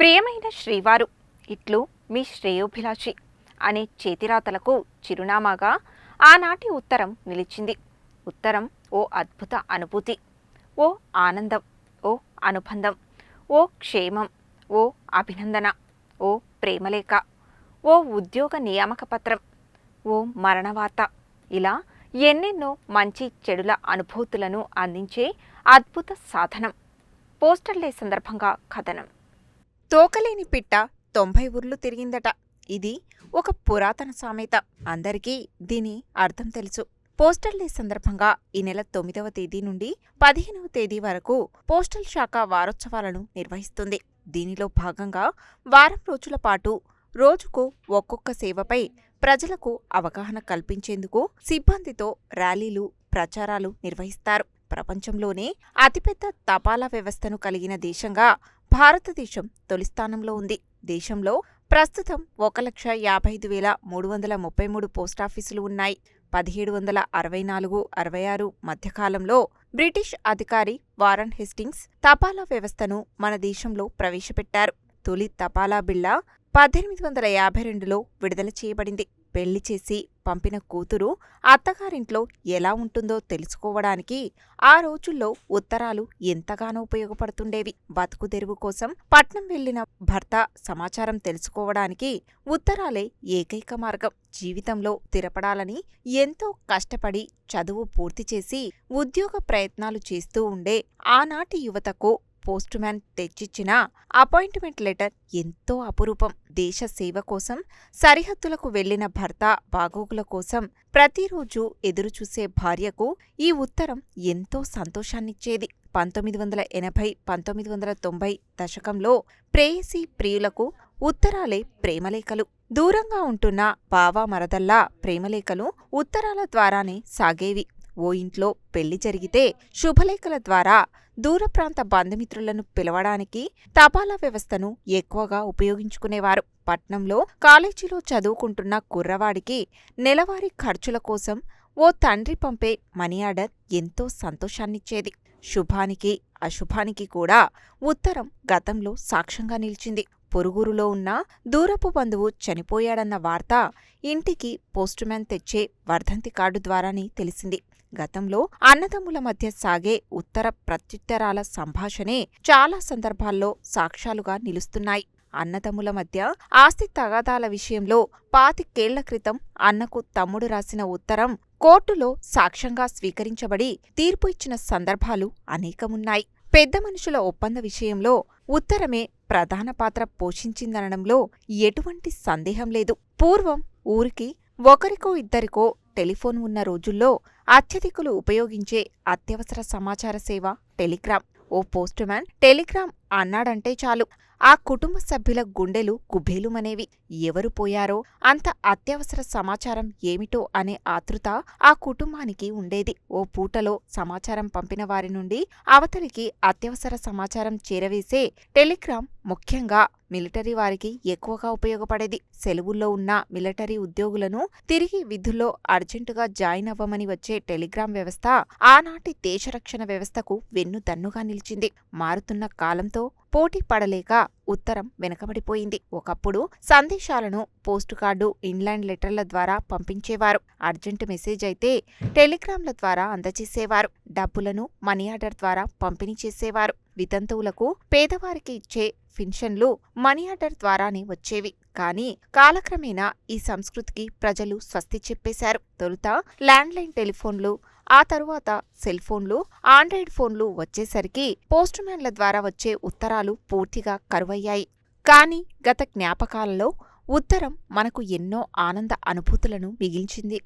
ప్రియమైన శ్రీవారు ఇట్లు మీ శ్రేయోభిలాషి అనే చేతిరాతలకు చిరునామాగా ఆనాటి ఉత్తరం నిలిచింది. ఉత్తరం ఓ అద్భుత అనుభూతి ఓ ఆనందం ఓ అనుబంధం ఓ క్షేమం ఓ అభినందన ఓ ప్రేమలేఖ ఓ ఉద్యోగ నియామక పత్రం ఓ మరణవార్త. ఇలా ఎన్నెన్నో మంచి చెడుల అనుభూతులను అందించే అద్భుత సాధనం. పోస్టర్లే సందర్భంగా కథనం. తోకలేని పిట్ట తొంభై ఊర్లు తిరిగిందట. ఇది ఒక పురాతన సామెత. అందరికీ దీని అర్థం తెలుసు. పోస్టల్ డే సందర్భంగా ఈ నెల తొమ్మిదవ తేదీ నుండి పదిహేనవ తేదీ వరకు పోస్టల్ శాఖ వారోత్సవాలను నిర్వహిస్తుంది. దీనిలో భాగంగా వారం రోజుల పాటు రోజుకు ఒక్కొక్క సేవపై ప్రజలకు అవగాహన కల్పించేందుకు సిబ్బందితో ర్యాలీలు ప్రచారాలు నిర్వహిస్తారు. ప్రపంచంలోనే అతిపెద్ద తపాలా వ్యవస్థను కలిగిన దేశంగా భారతదేశం తొలి స్థానంలో ఉంది. దేశంలో ప్రస్తుతం ఒక లక్ష యాభై ఐదు వేల మూడు వందల ముప్పై మూడు పోస్టాఫీసులు ఉన్నాయి. పదిహేడు వందల అరవై నాలుగు అరవై ఆరు మధ్యకాలంలో బ్రిటిష్ అధికారి వారన్ హెస్టింగ్స్ తపాలా వ్యవస్థను మన దేశంలో ప్రవేశపెట్టారు. తొలి తపాలా బిళ్ళ పద్దెనిమిది వందల యాభై రెండులో విడుదల చేయబడింది. పెళ్ళి చేసి పంపిన కూతురు అత్తగారింట్లో ఎలా ఉంటుందో తెలుసుకోవడానికి ఆ రోజుల్లో ఉత్తరాలు ఎంతగానో ఉపయోగపడుతుండేవి. బతుకుదెరువు కోసం పట్నం వెళ్ళిన భర్త సమాచారం తెలుసుకోవడానికి ఉత్తరాలే ఏకైక మార్గం. జీవితంలో స్థిరపడాలని ఎంతో కష్టపడి చదువు పూర్తి చేసి ఉద్యోగ ప్రయత్నాలు చేస్తూ ఉండే ఆనాటి యువతకు పోస్టుమ్యాన్ తెచ్చిచ్చిన అపాయింట్మెంట్ లెటర్ ఎంతో అపురూపం. దేశ సేవ కోసం సరిహద్దులకు వెళ్ళిన భర్త బాగోగుల కోసం ప్రతిరోజూ ఎదురుచూసే భార్యకు ఈ ఉత్తరం ఎంతో సంతోషాన్నిచ్చేది. పంతొమ్మిది వందల ఎనభై పంతొమ్మిది వందల తొంభై దశకంలో ప్రేయసీ ప్రియులకు ఉత్తరాలే ప్రేమలేఖలు. దూరంగా ఉంటున్న బావా మరదల్లా ప్రేమలేఖలు ఉత్తరాల ద్వారానే సాగేవి. ఓ ఇంట్లో పెళ్ళి జరిగితే శుభలేఖల ద్వారా దూర ప్రాంత బంధుమిత్రులను పిలవడానికి తపాలా వ్యవస్థను ఎక్కువగా ఉపయోగించుకునేవారు. పట్నంలో కాలేజీలో చదువుకుంటున్న కుర్రవాడికి నెలవారీ ఖర్చుల కోసం ఓ తండ్రి పంపే మనీ ఆర్డర్ ఎంతో సంతోషాన్నిచ్చేది. శుభానికి అశుభానికి కూడా ఉత్తరం గతంలో సాక్ష్యంగా నిలిచింది. పొరుగురులో ఉన్న దూరపు బంధువు చనిపోయాడన్న వార్త ఇంటికి పోస్టుమ్యాన్ తెచ్చే వర్ధంతి కార్డు ద్వారానే తెలిసింది. గతంలో అన్నదమ్ముల మధ్య సాగే ఉత్తర ప్రత్యుత్తరాల సంభాషణే చాలా సందర్భాల్లో సాక్ష్యాలుగా నిలుస్తున్నాయి. అన్నదమ్ముల మధ్య ఆస్తి తగాదాల విషయంలో పాతికేళ్ళ క్రితం అన్నకు తమ్ముడు రాసిన ఉత్తరం కోర్టులో సాక్ష్యంగా స్వీకరించబడి తీర్పు ఇచ్చిన సందర్భాలు అనేకమున్నాయి. పెద్ద మనుషుల ఒప్పంద విషయంలో ఉత్తరమే ప్రధాన పాత్ర పోషించిందనడంలో ఎటువంటి సందేహం లేదు. పూర్వం ఊరికి ఒకరికో ఇద్దరికో టెలిఫోన్ ఉన్న రోజుల్లో అత్యధికులు ఉపయోగించే అత్యవసర సమాచార సేవ టెలిగ్రామ్. ఓ పోస్టుమ్యాన్ టెలిగ్రామ్ అన్నాడంటే చాలు. ఆ కుటుంబ సభ్యుల గుండెలు కుబేలుమనేవి. ఎవరు పోయారో అంత అత్యవసర సమాచారం ఏమిటో అనే ఆతృత ఆ కుటుంబానికి ఉండేది. ఓ పూటలో సమాచారం పంపిన వారి నుండి అవతలికి అత్యవసర సమాచారం చేరవేసే టెలిగ్రామ్ ముఖ్యంగా మిలిటరీ వారికి ఎక్కువగా ఉపయోగపడేది. సెలవుల్లో ఉన్న మిలిటరీ ఉద్యోగులను తిరిగి విధుల్లో అర్జెంటుగా జాయిన్ అవ్వమని వచ్చే టెలిగ్రామ్ వ్యవస్థ ఆనాటి దేశరక్షణ వ్యవస్థకు వెన్నుదన్నుగా నిలిచింది. మారుతున్న కాలంతో పోటీ పడలేక ఉత్తరం వెనకబడిపోయింది. ఒకప్పుడు సందేశాలను పోస్టు కార్డు ఇన్లాండ్ లెటర్ల ద్వారా పంపించేవారు. అర్జెంటు మెసేజ్ అయితే టెలిగ్రామ్ల ద్వారా అందజేసేవారు డబ్బులను మనీ ఆర్డర్ ద్వారా పంపిణీ చేసేవారు. వితంతువులకు పేదవారికి ఇచ్చే పింఛన్లు మనీ ఆర్డర్ ద్వారానే వచ్చేవి. కానీ కాలక్రమేణా ఈ సంస్కృతికి ప్రజలు స్వస్తి చెప్పేశారు. తొలుత ల్యాండ్లైన్ టెలిఫోన్లు ఆ తరువాత సెల్ ఫోన్లు ఆండ్రాయిడ్ ఫోన్లు వచ్చేసరికి పోస్టుమ్యాన్ల ద్వారా వచ్చే ఉత్తరాలు పూర్తిగా కరువయ్యాయి. కానీ గత జ్ఞాపకాలలో ఉత్తరం మనకు ఎన్నో ఆనంద అనుభూతులను మిగిల్చింది.